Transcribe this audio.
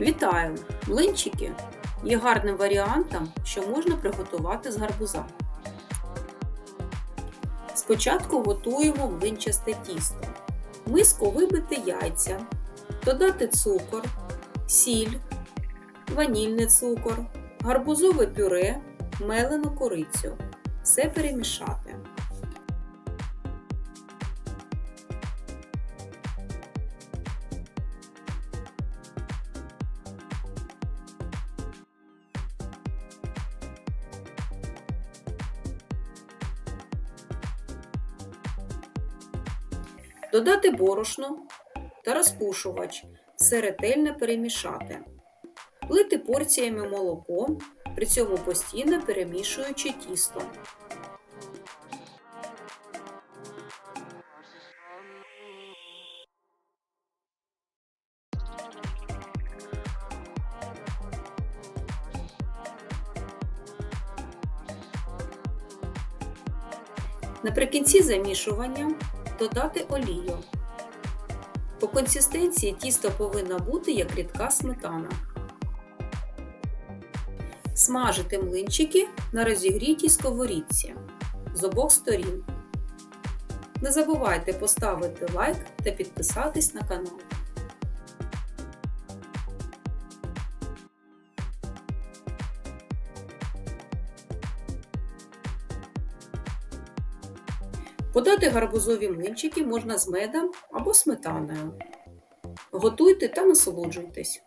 Вітаю! Млинчики є гарним варіантом, що можна приготувати з гарбуза. Спочатку готуємо млинчасте тісто. В миску вибити яйця, додати цукор, сіль, ванільний цукор, гарбузове пюре, мелену корицю. Все перемішати. Додати борошно та розпушувач, все ретельно перемішати. Лити порціями молоко, при цьому постійно перемішуючи тісто. Наприкінці замішування додати олію. По консистенції тісто повинно бути як рідка сметана. Смажити млинчики на розігрітій сковорідці з обох сторін. Не забувайте поставити лайк та підписатись на канал. Подати гарбузові млинчики можна з медом або сметаною. Готуйте та насолоджуйтесь.